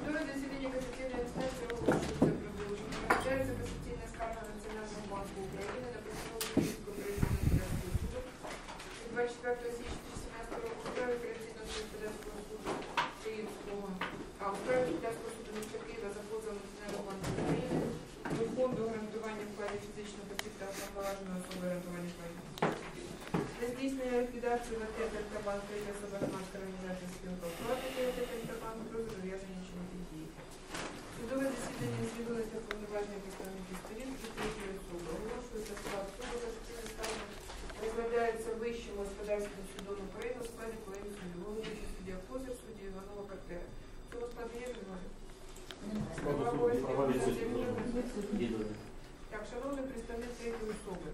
Судове засідання касаційної інстанції оголошується продовження. Розглядається касаційна скарга Національного банку України на постанову Київського районного господарського суду 24 січня 2017 року справі апеляційного господарського суду Київського, міста Києва за позовом Національного банку України до фонду гарантування вкладів фізичних осіб та уповноваженої особи гарантування здійснення ліквідації в АТ «Дельтабанк» третя особа громадська організація спілка вкладників з'явилося повноваження представників сторін і третьої особи. Оголошується склад суду за скарги. Розглядається вищим господарським судом України у складі колегії судді. Головуючий суддя Козир, судді Іванова Картера. В цьому складі є вимоги? Так, шановний представник третьої особи.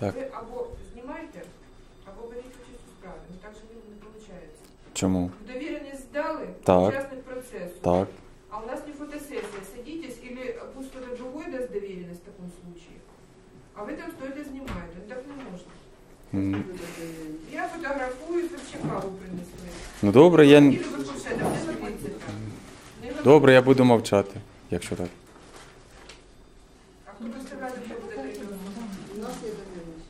Так. Ви або знімаєте, або беріть участь у справі. Ну так же не, не виходить. Чому? Довіреність здали, Так. учасник процесу. Так. Я фотографую, вообще каву принесли. Ну добре, я добре, я буду мовчати, якщо так. А хто представляє, хто буде? У нас є довіреність.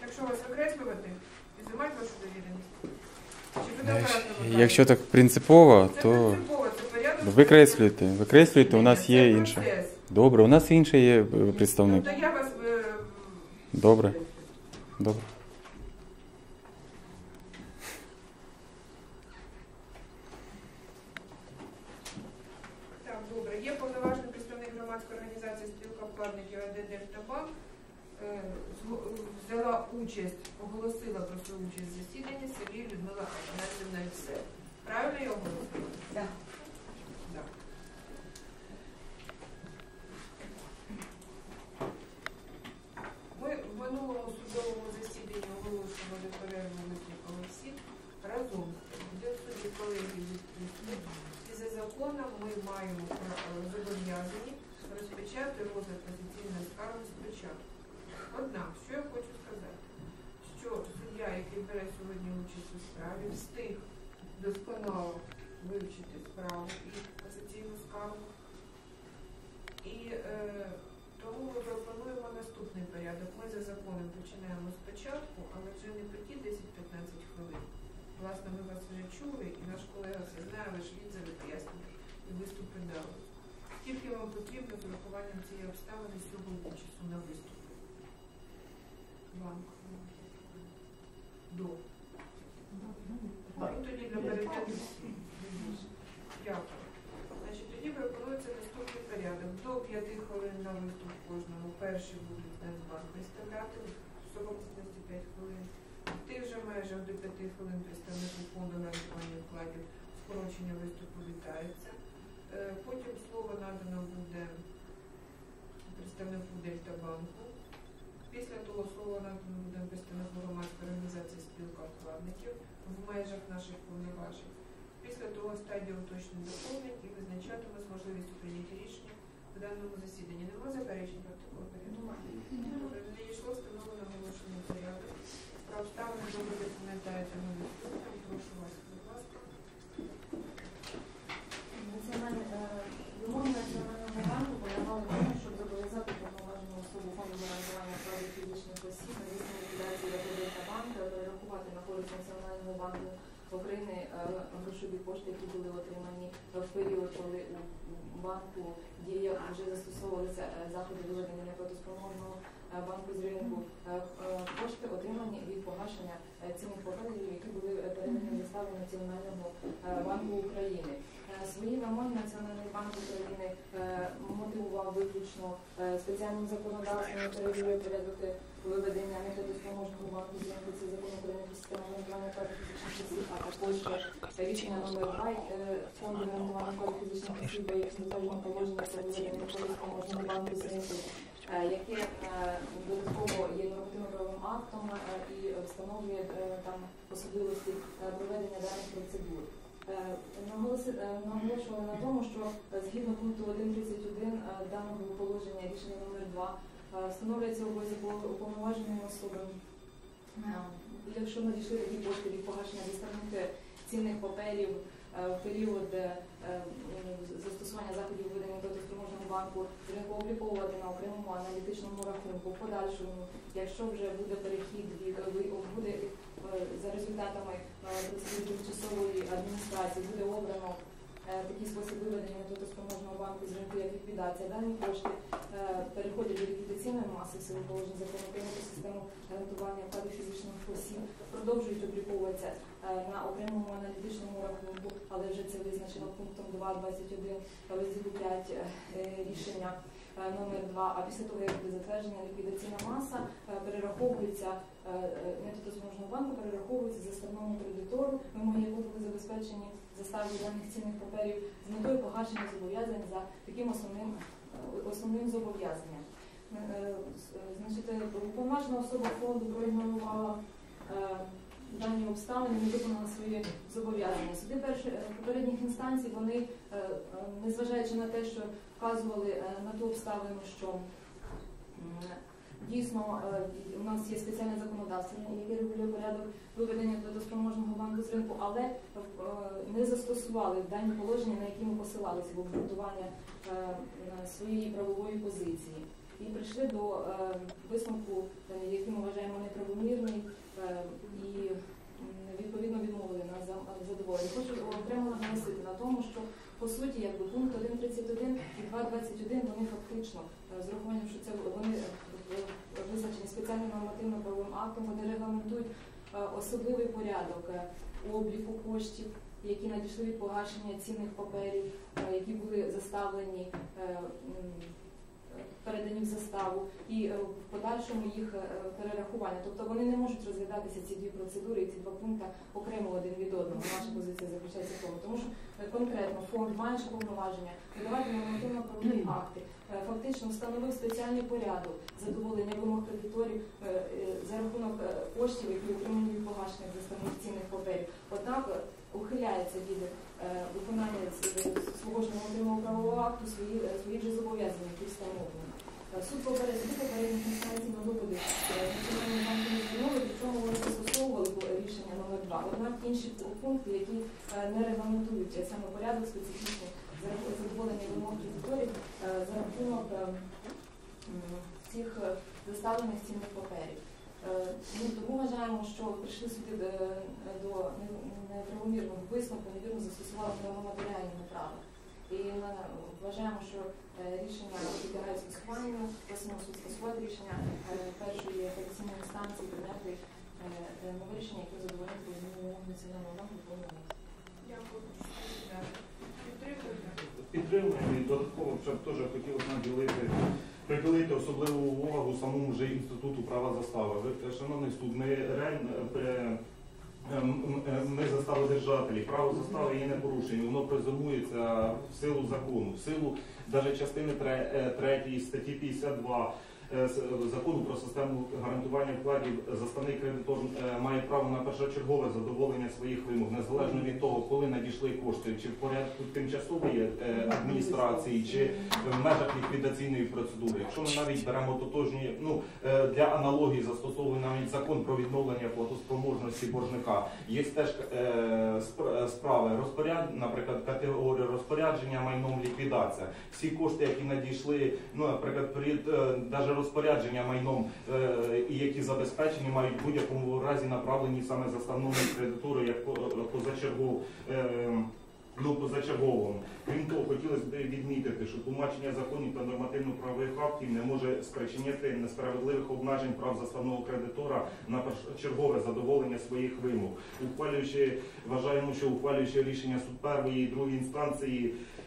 Так що вас викреслювати? Ізимати вашу довіреність? Чи Якщо- так принципово, Це то принципово, це порядок. викреслюйте. Викреслюйте, у нас є інше. Добре, у нас інший є представник. Тобто я вас Добре, добре. Так, добре. Є повноважний представник громадської організації спілка вкладників АД «Дельтабанк». Е, Взяла участь, оголосила про свою участь в засіданні селі Людмила Афанасівна Льце. Правильно я оголосила? Так. Так. Ми в минулому судовому засіданні оголошували перерву викликали всіх разом з тим, де судді колегії відпустили. І за законом ми маємо пра- е, зобов'язані розпочати розгляд позиційної скарги спочатку. Однак, що я хочу сказати, що суддя, який бере сьогодні участь у справі, встиг досконало вивчити справу і позиційну скаргу. І е, тому ми пропонуємо наступний порядок. Ми за законом починаємо спочатку, але вже не по ті 10-15 хвилин. Власне, ми вас вже чули, і наш колега все знає, ваш відзови пояснення і виступи дали. Скільки вам потрібно з урахуванням цієї обставини сьогодні часу на виступ? Банк. До. Ну, тоді для паритету. Дякую. Значить, тоді пропонується наступний порядок. До 5 хвилин на виступ кожному. Перші будуть Нацбанк виставляти, в совокупності 5 хвилин. В тих же межах до 5 хвилин представнику фонду гарантування вкладів скорочення виступу вітається. Е, Потім слово надано буде представнику Дельтабанку. Після того слова надано буде представнику громадської організації спілка вкладників в межах наших повноважень. Після того стадія уточнень доповнень і визначатиме з можливістю прийняття рішення в даному засіданні. Нема заперечень проти такого порядку? Не дійшло встановлено оголошення порядок. Про обставини ми відступом. Прошу вас, Національного банку полягали в тому, щоб зобов'язати повноважену особу фонду гарантування прав фізичних осіб на місці ліквідації та банку перерахувати на користь Національного банку України е, грошові кошти, які були отримані в період, коли у банку діяв вже застосовувалися е, заходи виведення неплатоспроможного банку з ринку. Е, е, Кошти отримані від погашення е, цінних паперів, які були е, передані застави Національного е, банку України. Е, Свої вимоги Національний банк України е, мотивував виключно е, спеціальним законодавством і перевірив порядок е, виведення неплатоспроможного банку з ринку. Це закон України про систему осіб, а також е, рішення номер 2 е, фонду прав фізичних осіб, як затверджено положення про виведення неплатоспроможного банку з ринку, е, яке е, додатково є нормативно-правовим актом е, і встановлює е, там особливості е, проведення даних процедур. Е, е, Наголошували на тому, що е, згідно пункту 1.31 е, даного положення рішення номер 2 е, встановлюється обов'язок уповноваженої особи. Е, Якщо надійшли такі кошти від погашення доставнути цінних паперів в період е, застосування заходів введення платоспроможного банку ринку обліковувати на окремому аналітичному рахунку. В подальшому, якщо вже буде перехід від буде е, за результатами е, тимчасової адміністрації, буде обрано е, такий спосіб виведення платоспроможного банку з ринку як ліквідація. Дані кошти е, переходять до ліквідаційної маси в силу положень закону про систему гарантування вкладів фізичних осіб, продовжують обліковуватися е, на окремому аналітичному рахунку, але вже це визначено пунктом 2.21 розділу 5 е, рішення е, номер 2. А після того, як буде затверджена ліквідаційна маса, е, перераховується е, е, банку, перераховується заставному кредитору, вимоги якого були забезпечені заставою даних цінних паперів з метою погашення зобов'язань за таким основним е, основним зобов'язанням. Е, е, Значить, е, уповноважена особа фонду проігнорувала е, дані обставини, не виконала свої зобов'язання. Суди перші е, попередніх інстанцій вони, е, е, незважаючи на те, що вказували е, на ту обставину, що дійсно е, у нас є спеціальне законодавство, яке регулює порядок виведення платоспроможного банку з ринку, але е, не застосували дані положення, на які ми посилалися в обґрунтування своєї правової позиції. І прийшли до висновку, який ми вважаємо неправомірний, і відповідно відмовили на за- задоволення. Хочу окремо наголосити на тому, що по суті, якби пункт 1.31 і 2.21 вони фактично е, з урахуванням, що це вони е, е, визначені спеціальним нормативно-правовим актом, вони регламентують особливий порядок обліку коштів, які надійшли від погашення цінних паперів, які були заставлені. Передані в заставу і е, в подальшому їх е, перерахування. Тобто вони не можуть розглядатися ці дві процедури і ці два пункти окремо один від одного. Наша позиція заключається в тому, тому що е, конкретно фонд має ж повноваження видавати нормативно-правові акти, е, фактично встановив спеціальний порядок задоволення вимог кредиторів за рахунок коштів, які отримані від погашення заставних цінних паперів. Однак ухиляється від е, виконання свого ж нормативного правового акту свої, е, своїх же зобов'язань, які встановлені. Е, Суд поперед суд попередніх інстанцій на випади національної банку не звернули, причому вони застосовували рішення номер 2 Однак інші пункти, які не регламентують саме порядок специфічний задоволення вимог кредиторів за рахунок цих заставлених цінних паперів. Ну, тому вважаємо, що прийшли суди е, до не- неправомірного висновку, невірно застосували правоматеріального права. І ми вважаємо, що е, рішення підлягають скасуванню, просимо суд скасувати рішення е, першої апеляційної інстанції прийняти е, нове рішення, яке задовольнить вимогу Національного банку. Дякую. Підтримуєте? Підтримуємо і додатково б теж хотілося наділити, приділити особливу увагу самому вже інституту права застави. Ви, Шановний суд, ми реально е, застави держателі. Право застави є непорушенням, воно презумується в силу закону, в силу навіть частини 3 статті 52 е, с- закону про систему гарантування вкладів заставний кредитор е, має право на першочергове задоволення своїх вимог, незалежно від того, коли надійшли кошти, чи в порядку тимчасової е, адміністрації, чи в межах ліквідаційної процедури. Якщо ми навіть беремо тотожні, ну е, для аналогії застосовуємо навіть закон про відновлення платоспроможності боржника. Є теж е, сп- е, справи розпоряд, наприклад, категорія розпорядження майном ліквідація. Всі кошти, які надійшли, ну наприклад, перед е, даже розпорядження майном е, і які забезпечені, мають в будь-якому разі направлені саме заставному кредитору як по- позачергов. Е, Ну, позачерговому. Крім того, хотілося б відмітити, що тлумачення законів та нормативно-правових актів не може спричинити несправедливих обмежень прав заставного кредитора на першочергове задоволення своїх вимог. Ухвалюючи, вважаємо, що ухвалюючи рішення суд першої і другої інстанції е,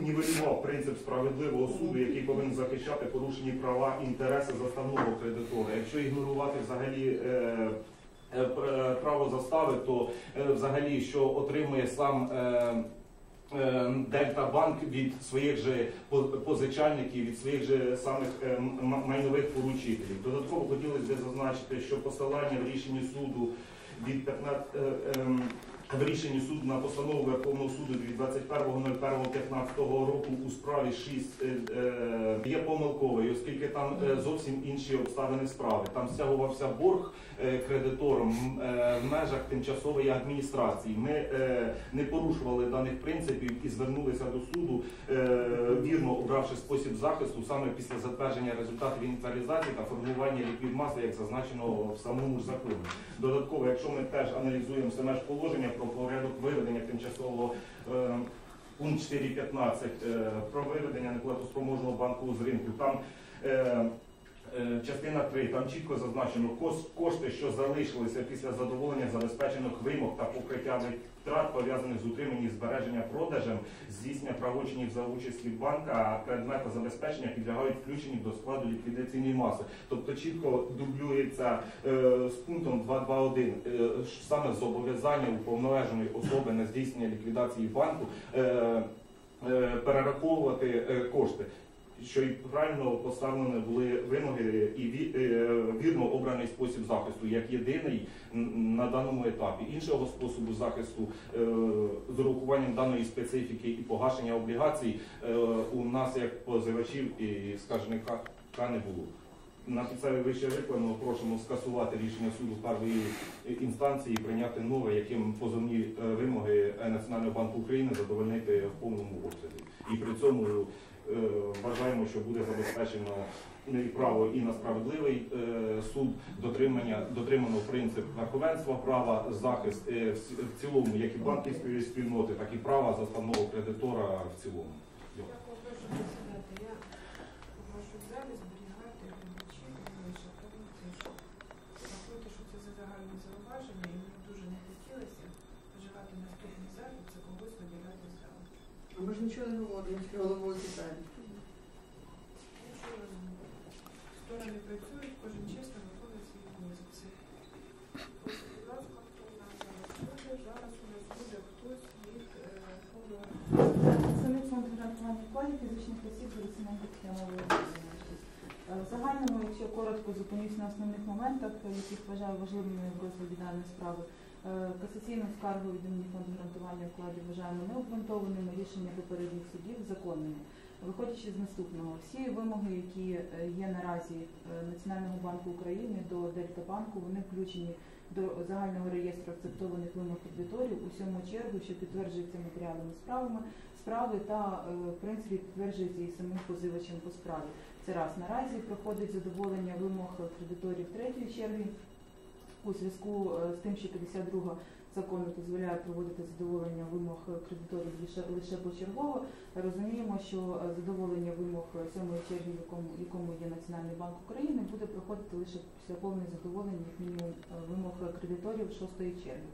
нівелював принцип справедливого суду, який повинен захищати порушені права і інтереси заставного кредитора. Якщо ігнорувати взагалі. е, е, пр- право застави, то е, взагалі що отримує сам е, е, Дельта Банк від своїх же позичальників, від своїх же самих е, майнових поручителів. Додатково хотілося б зазначити, що посилання в рішенні суду від 15, е, ем, в рішенні суду на постанову Верховного суду від 21.01.15 року у справі 6 е, е, є помилковий, оскільки там е, зовсім інші обставини справи. Там стягувався борг кредитором в межах тимчасової адміністрації. Ми не порушували даних принципів і звернулися до суду, вірно обравши спосіб захисту саме після затвердження результатів інвентаризації та формування ліквідмаси, як зазначено в самому законі. Додатково, якщо ми теж аналізуємо саме ж положення про порядок виведення тимчасового е, пункт 4.15 е, про виведення неплатоспроможного банку з ринку, там е, частина 3, там чітко зазначено кошти, що залишилися після задоволення забезпечених вимог та покриття витрат, пов'язаних з утриманням збереження продажем, здійснення правочинів за участі банка, а предмети забезпечення підлягають включенню до складу ліквідаційної маси. Тобто чітко дублюється е, з пунктом 2.2.1 е, саме зобов'язання уповноваженої особи на здійснення ліквідації банку е, е, перераховувати е, кошти. Що і правильно поставлені були вимоги і е, вірно обраний спосіб захисту як єдиний на даному етапі. Іншого способу захисту е, з урахуванням даної специфіки і погашення облігацій е, у нас як позивачів і скаржника не було. На підставі вище викладеного просимо скасувати рішення суду першої інстанції і прийняти нове, яким позовні вимоги Національного банку України задовольнити в повному обсязі. І при цьому вважаємо, що буде забезпечено і право і на справедливий е, суд, дотримання дотримано принцип верховенства права, захист е, в цілому, як і банківської спільноти, так і права заставного кредитора в цілому. Я попрошу засідати. Я попрошу в залі зберігати глядачі, лише тому тишу. Рахуйте, що це за загальне зауваження, і мені дуже не хотілося вживати наступний захід, це когось виділяти з залу. А ми ж нічого не говоримо, тільки головою питання. Якщо сторони працюють, кожен чесно виконує свої обов'язки. Будь ласка, хто в нас зараз буде? Зараз у нас буде хтось від е, фонду. Самі фонд гарантування вкладів фізичних осіб за Лисиненко Тетяна Володимирівна. Е, В загальному, якщо коротко зупинюсь на основних моментах, яких вважаю важливими в розгляді даної справи, е, касаційну скаргу від імені фонду гарантування вкладів вважаємо необґрунтованими, рішення попередніх судів законними. Виходячи з наступного, всі вимоги, які е, є наразі е, Національного банку України до Дельтабанку, вони включені до загального реєстру акцептованих вимог кредиторів у сьому чергу, що підтверджується матеріалами справами справи та е, в принципі підтверджується і самим позивачем по справі. Це раз наразі проходить задоволення вимог кредиторів третьої черги у зв'язку е, з тим, що 52 закону дозволяє проводити задоволення вимог кредиторів лише лише почергово. Розуміємо, що е, задоволення вимог сьомої черги, якому, якому є Національний банк України, буде проходити лише після повного задоволення як мінімум вимог кредиторів шостої черги.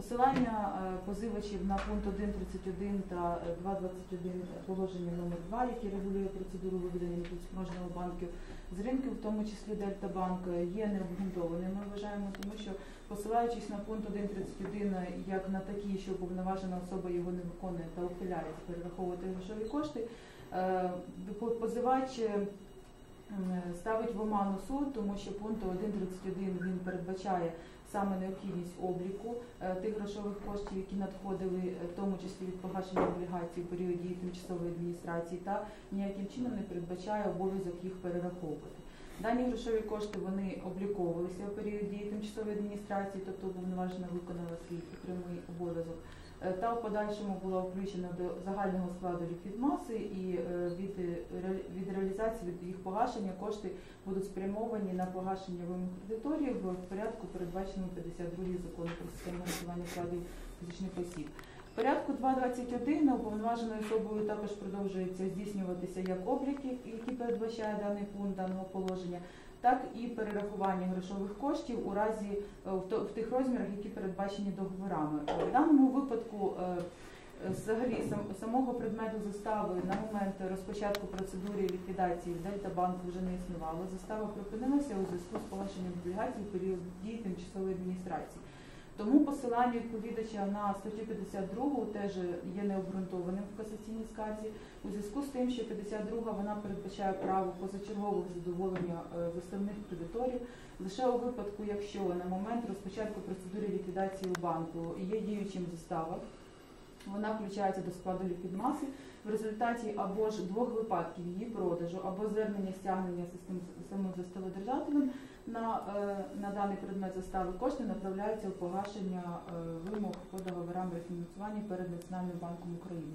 Посилання е, позивачів на пункт 1.31 та е, 2.21 положення номер 2, яке регулює процедуру виведення неплатоспроможного банків з ринків, в тому числі Дельтабанк, е, є необґрунтованим. Ми вважаємо, тому що посилаючись на пункт 1.31 як на такі, що уповноважена особа його не виконує та ухиляється перераховувати грошові кошти, е, позивач е, ставить в оману суд, тому що пункт 1.31 він передбачає саме необхідність обліку е, тих грошових коштів, які надходили, е, в тому числі від погашення облігацій в період дії тимчасової адміністрації, та ніяким чином не передбачає обов'язок їх перераховувати. Дані грошові кошти вони обліковувалися в період дії тимчасової адміністрації, тобто уповноважена виконала свій прямий обов'язок. Е, Та в подальшому була включена до загального складу ліквідмаси і е, від, е, від реалізації від їх погашення кошти будуть спрямовані на погашення вимог кредиторів в порядку, передбаченому 52 закону про систему гарантування вкладів фізичних осіб. В порядку 2.21 уповноваженою особою також продовжується здійснюватися як облік, який передбачає даний пункт даного положення, так і перерахування грошових коштів у разі е, в, тих розмірах, які передбачені договорами. Е, В даному випадку е, взагалі сам, самого предмету застави на момент розпочатку процедури ліквідації Дельта банку вже не існувало. Застава припинилася у зв'язку з погашенням облігацій в період дії тимчасової адміністрації. Тому посилання відповідача на статтю 52 теж є необґрунтованим в касаційній скарзі. У зв'язку з тим, що 52 вона передбачає право позачергового задоволення е, виставних кредиторів лише у випадку, якщо на момент розпочатку процедури ліквідації у банку є діючим застава, вона включається до складу ліквідмаси в результаті або ж двох випадків її продажу, або звернення стягнення самим заставодержателем на, е, на даний предмет застави кошти направляються у погашення е, вимог по договорам рефінансування перед Національним банком України.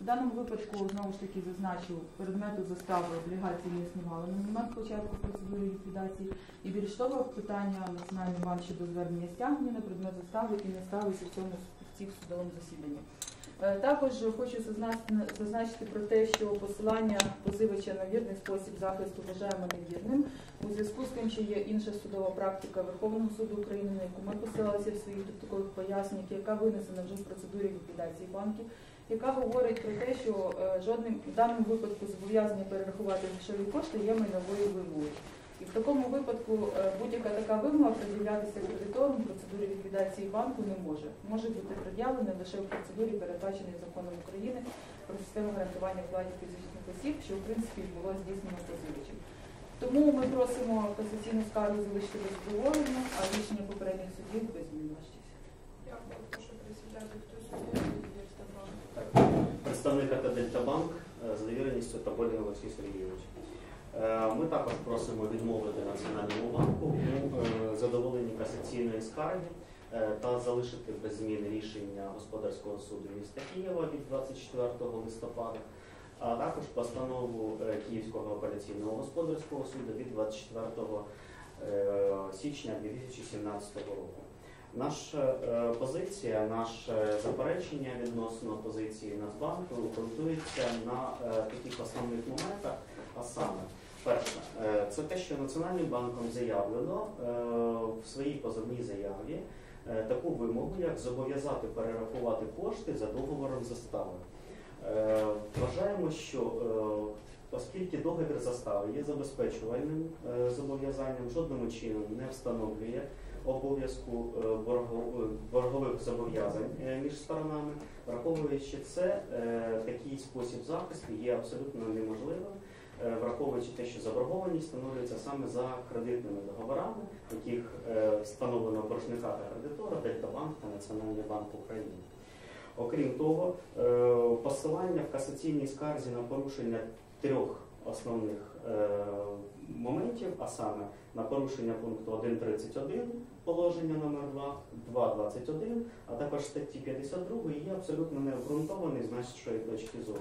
В даному випадку знову ж таки зазначу, предмету застави облігації не існувало на момент початку процедури ліквідації. І більш того, питання Національний банк щодо звернення стягнення на предмет застави і не ставиться в цьому в цих судовому засіданні. Е, Також хочу зазначити, про те, що посилання позивача на вірний спосіб захисту вважаємо невірним у зв'язку з тим, що є інша судова практика Верховного суду України, на яку ми посилалися в своїх протоколах пояснень, яка винесена вже в процедурі ліквідації банків, яка говорить про те, що е, жодним в даному випадку зобов'язання перерахувати грошові кошти є майновою вимогою. Такому випадку е, будь-яка така вимога пред'являтися кредитором в процедурі ліквідації банку не може. Може бути пред'явлена лише в процедурі, передбаченій законом України про систему гарантування вкладів фізичних осіб, що в принципі було здійснено позивачем. Тому ми просимо касаційну скаргу залишити без задоволення, а рішення попередніх судів без змін. Дякую, прошу присідати. Хто. Представник АТ Дельтабанк е, з довіреністю Тоболін Олексій Сергійович. Е, Ми також просимо відмовити Національному банку у е, задоволенні касаційної скарги е, та залишити без змін рішення господарського суду міста Києва від 24 листопада, а також постанову Київського апеляційного господарського суду від 24 е, січня 2017 року. Наша позиція, наше заперечення відносно позиції Нацбанку ґрунтується на таких основних моментах, а саме, перше, е, це те, що Національним банком заявлено е, в своїй позовній заяві е, таку вимогу, як зобов'язати перерахувати кошти за договором застави. Вважаємо, що оскільки договір застави є забезпечувальним зобов'язанням, жодним чином не встановлює обов'язку борго- боргових зобов'язань між сторонами, враховуючи це, такий спосіб захисту є абсолютно неможливим, враховуючи те, що заборгованість встановлюється саме за кредитними договорами, яких е, встановлено боржника та кредитора Дельтабанк та Національний банк України. Окрім того, е, посилання в касаційній скарзі на порушення трьох основних е, моментів, а саме на порушення пункту 1.31 положення номер 2, 2.21, а також статті 52 є абсолютно необґрунтований з нашої точки зору.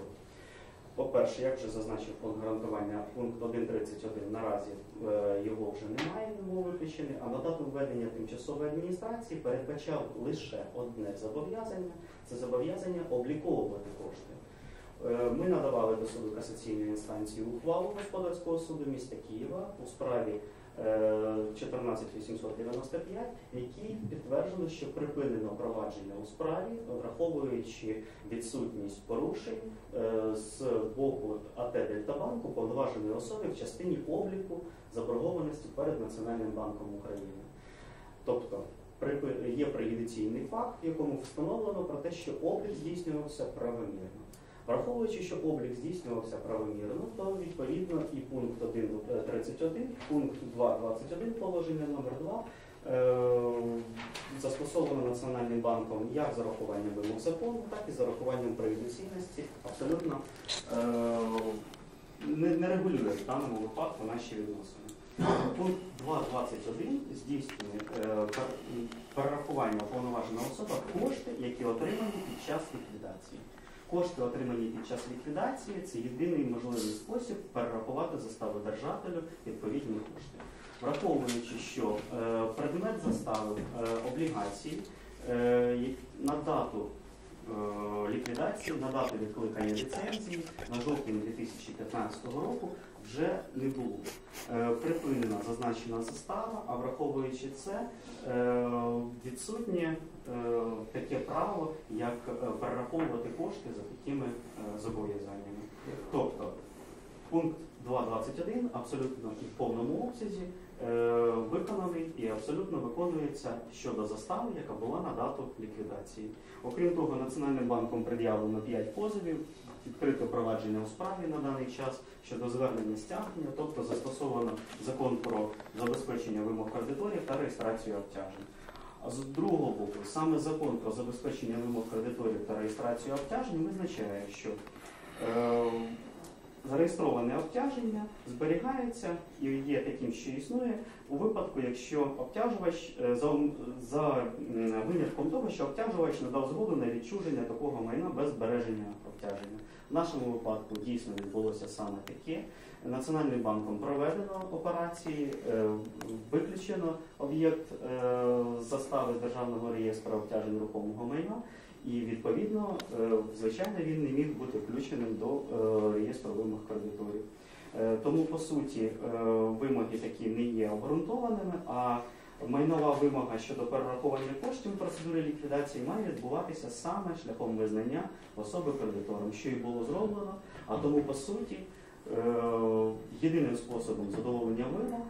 По-перше, як вже зазначив пункт гарантування, пункт 1.31 наразі е, його вже немає, немов виключений, а на дату введення тимчасової адміністрації передбачав лише одне зобов'язання це зобов'язання обліковувати кошти. Е, Ми надавали до суду касаційної інстанції ухвалу господарського суду міста Києва у справі 14895, які підтверджували, що припинено провадження у справі, враховуючи відсутність порушень е, з боку АТ Дельтабанку повноваженої особи в частині обліку заборгованості перед Національним банком України. Тобто є преюдиційний факт, в якому встановлено про те, що облік здійснювався правомірно. Враховуючи, що облік здійснювався правомірно, то відповідно і пункт 1.31, пункт 2.21 положення номер 2 е, застосовано Національним банком як з урахуванням вимог закону, так і з урахуванням. Абсолютно е, не, не регулює в даному випадку наші відносини. Пункт 2.21 здійснює е, перерахування уповноваженого особа кошти, які отримані під час ліквідації. Кошти, отримані під час ліквідації, це єдиний можливий спосіб перерахувати заставу держателю відповідні кошти. Враховуючи, що е, предмет застави облігації облігацій е, на дату е, ліквідації, на дату відкликання ліцензії на жовтень 2015 року вже не було. Е, Припинена зазначена застава, а враховуючи це, е, відсутнє е, таке право, як перераховувати кошти за такими зобов'язаннями. Тобто пункт 2.21 абсолютно і в повному обсязі виконаний і абсолютно виконується щодо застави, яка була на дату ліквідації. Окрім того, Національним банком пред'явлено 5 позовів, відкрито провадження у справі на даний час щодо звернення стягнення, тобто застосовано закон про забезпечення вимог кредиторів та реєстрацію обтяжень. А з другого боку, саме закон про забезпечення вимог кредиторів та реєстрацію обтяжень визначає, що е, зареєстроване обтяження зберігається і є таким, що існує у випадку, якщо обтяжувач е, за, за винятком того, що обтяжувач надав згоду на відчуження такого майна без збереження обтяження. В нашому випадку дійсно відбулося саме таке. Національним банком проведено операції, е, виключено об'єкт е, застави з державного реєстру обтяжень рухомого майна, і відповідно, е, звичайно, він не міг бути включеним до е, реєстру вимог кредиторів. Е, Тому, по суті, вимоги такі не є обґрунтованими, а майнова вимога щодо перерахування коштів у процедурі ліквідації має відбуватися саме шляхом визнання особи кредитором, що і було зроблено. А тому, по суті, єдиним способом задоволення вимог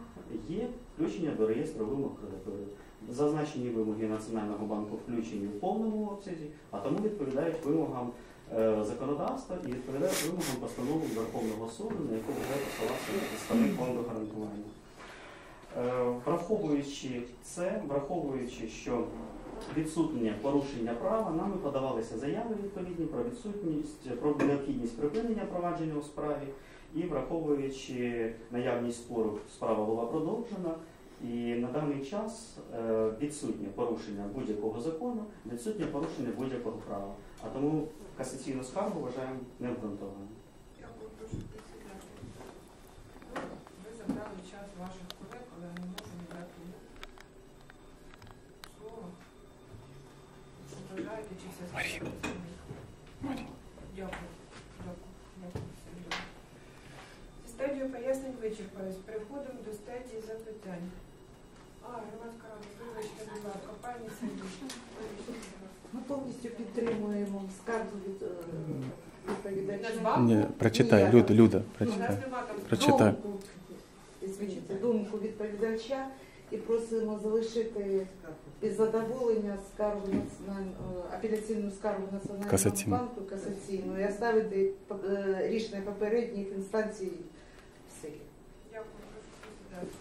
є включення до реєстру вимог кредиторів. Зазначені вимоги Національного банку включені в повному обсязі, а тому відповідають вимогам е, законодавства і відповідають вимогам постанови Верховного суду, на яку вже посилався представник фонду гарантування. Е, Враховуючи це, враховуючи, що відсутнє порушення права, нами подавалися заяви відповідні про відсутність, про необхідність припинення провадження у справі, і враховуючи наявність спору, справа була продовжена. І на даний час е, відсутнє порушення будь-якого закону, відсутнє порушення будь-якого права. А тому касаційну скаргу вважаємо необґрунтованою. Дякую, прошу. Ну, Ви забрали час ваших колег, але не можемо дати слово. Що бажаєте, чи все? Дякую. Дякую. Дякую. Зі стадію пояснень вичерпались. Переходимо до стадії запитань. А, громадська рада, вибачте, будь ласка, пані Сергій. Ми повністю підтримуємо скаргу від е, відповідача. Ні, прочитай, Ні. Люда, Люда, У прочитай. там Прочитай. Думку, извините, думку відповідача і просимо залишити із задоволення скаргу національного апеляційну скаргу національного Касаційну. банку касаційну і оставити е, рішення попередніх інстанцій в силі. Дякую, прошу присідати.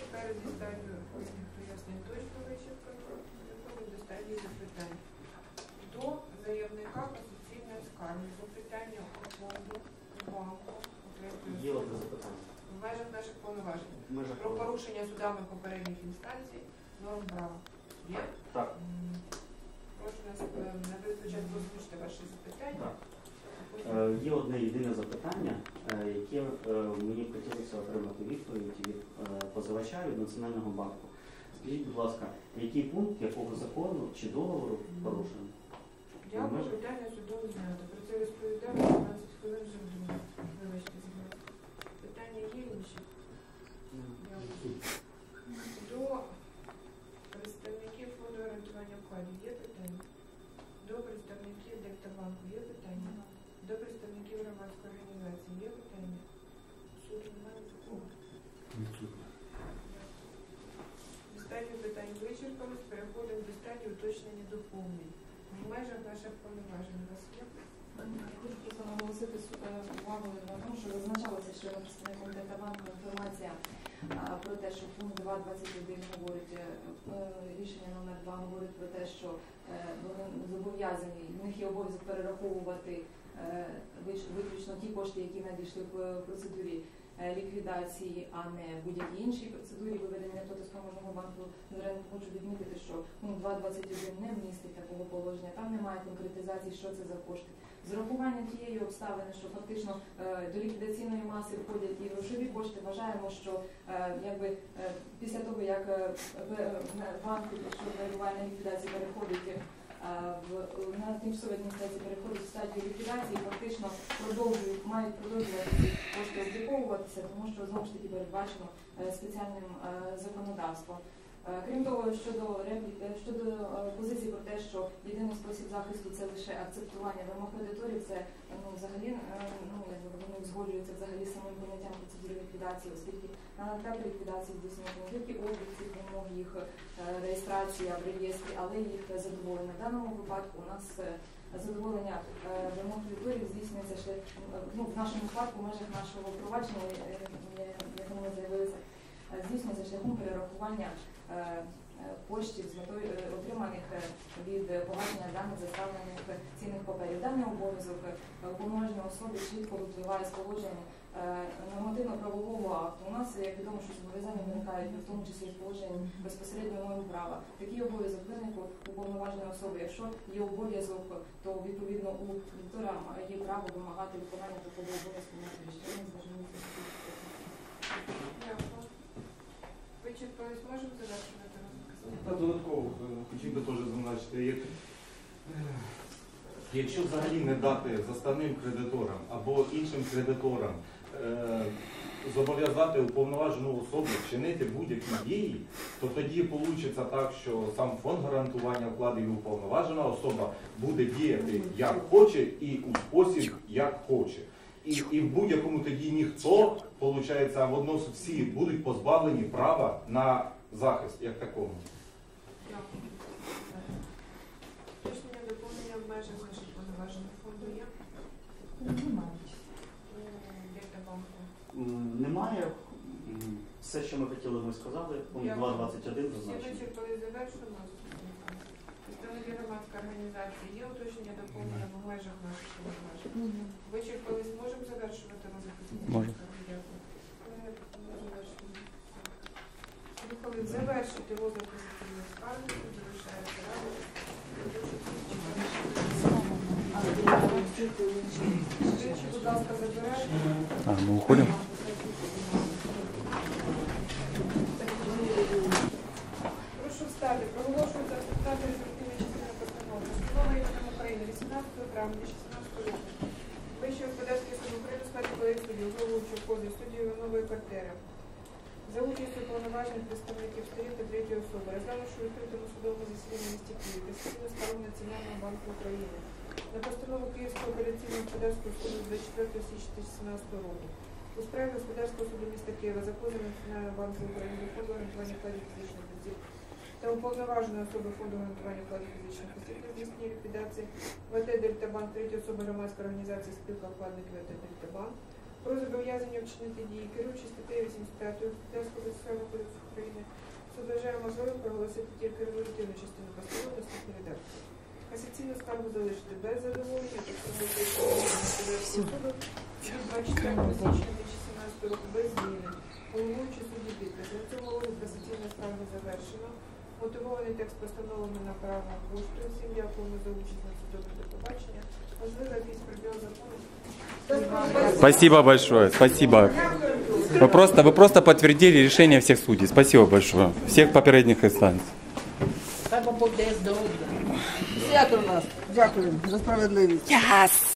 Тепер зі стадію пояснень точно вичерпано. Переходимо до стадії запитань. До заявника касаційної скарги. Запитання у фонду, у банку, у третьої Є особи. одне запитання. В межах наших повноважень. В межах Про порушення судами попередніх інстанцій норм права. Є? Так. Прошу нас е, на спочатку озвучити ваші запитання. Так. Е, Є одне єдине запитання, е, яке е, мені б хотілося отримати відповідь від е, позивача від Національного банку. Скажіть, будь ласка, який пункт якого закону чи договору порушений? Дякую, питання судово знято. Про це розповідав 15 хвилин вже вдома. Вибачте, будь ласка. Питання є інші? Дякую. До представників фонду гарантування вкладів є питання? До представників Дельтабанку є питання? До представників громадської організації є питання? Суд немає такого. До стадії питань вичерпались, переходимо до стадії уточнення доповнень. В межах наших повноважень вас є? Хочу просто наголосити е, увагу на тому, що зазначалося, що представником Дельтабанку інформація про те, що пункт 2.21 говорить, е, е, рішення номер 2 говорить про те, що е, вони зобов'язані, в них є обов'язок перераховувати виключно ті кошти, які надійшли в процедурі ліквідації, а не будь-які інші процедурі виведення платоспроможного банку. Зреально хочу відмітити, що пункт 2.21 не містить такого положення, там немає конкретизації, що це за кошти. З урахуванням тієї обставини, що фактично е, до ліквідаційної маси входять і грошові кошти, вважаємо, що е, якби е, після того, як е, е, банк що перебуває на ліквідації переходить е, на тимчасовій адміністрації переходить в стадію ліквідації, фактично продовжують мають продовжувати кошти обліковуватися, тому що знову ж таки передбачено е, спеціальним е, законодавством. Е, Крім того, щодо щодо позиції про те, що єдиний спосіб захисту це лише акцептування вимог кредиторів, це ну взагалі ну якби вони узгоджуються взагалі самим поняттям процедури ліквідації, оскільки на етапі ліквідації здійснюється не тільки облік цих вимог, їх е, реєстрація в реєстрі, але їх задоволення. В даному випадку у нас е, задоволення е, вимог кредиторів здійснюється шлях е, ну, в нашому випадку в межах нашого провадження, е, як ми заявилися, здійснюється шляхом перерахування коштів з метою е, отриманих е, від е, погашення даних заставлених е, цінних паперів. Даний обов'язок е, уповноваженої особи чітко випливає з положення е, нормативно-правового акту. У нас, як відомо, що зобов'язання виникають в тому числі з положенням безпосередньо норм права. Такий обов'язок виник у уповноваженої особи. Якщо є обов'язок, то відповідно у кредитора є право вимагати виконання такого обов'язку на. Вичерпались, можемо розгляд? Та додатково е, хотів би теж зазначити, як, е, якщо взагалі не дати заставним кредиторам або іншим кредиторам е, зобов'язати уповноважену особу вчинити будь-які дії, то тоді вийде так, що сам фонд гарантування вкладів і уповноважена особа буде діяти як хоче і у спосіб як хоче. І, і в будь-якому тоді ніхто, виходить, водносно всі будуть позбавлені права на захист як такому. Дякую. Уточнення доповнення в межах наших повноважених фонду є? Немає. Все, що ми хотіли, ми сказали. Пункт Дякую. 2.21 Всі зазначено. вичерпали завершено. Представники громадської організації є уточнення доповнення в межах наших повноважень? Вичерпались, можемо завершувати розгляд? Можемо. Дякую. Е, ми завершуємо. Слухали завершити розгляд позитивної скарги, тут залишається рада. Речі, будь ласка, забирайте. А, мы уходим? Прошу встати. Проголошую за результати результативної частини постанови. Постанова імені України 18 травня 2016 року. Вищий господарський суд України в складі колегії суддів, головуючого ходу суддів нової квартири. За участю повноважених представників сторін та третьої особи, розглянувши у відкритому судовому засіданні в місті Києві, касаційну скаргу Національного банку України на постанову Київського апеляційного господарського суду 24 січня 2017 року. У справі господарського суду міста Києва за позовом Національного банку України до фонду гарантування вкладів фізичних осіб та уповноваженої особи фонду гарантування вкладів фізичних осіб для здійснення ліквідації ВТ Дельтабанк, третьої особи громадської організації спілка вкладників ВТ Дельтабанк про зобов'язання вчинити дії, керуючи статтею 85 Господарського процесуального кодексу України, суд вважає можливим проголосити тільки резолютивну частину постанови наступної редакції. Касаційну скаргу залишити без задоволення, постановити суду від 24 січня 2017 року без зміни. Головуючий судді підпис. На цьому розгляд касаційної скарги завершено. Мотивований текст постанови ми направимо поштою. Всім дякуємо за участь на судовому до побачення. Можливо, якийсь приділ закону. Спасибо большое, спасибо. Вы просто, вы просто подтвердили решение всех судей. Спасибо большое. Всех попередних инстанций. Свято у нас. Дякую за справедливість.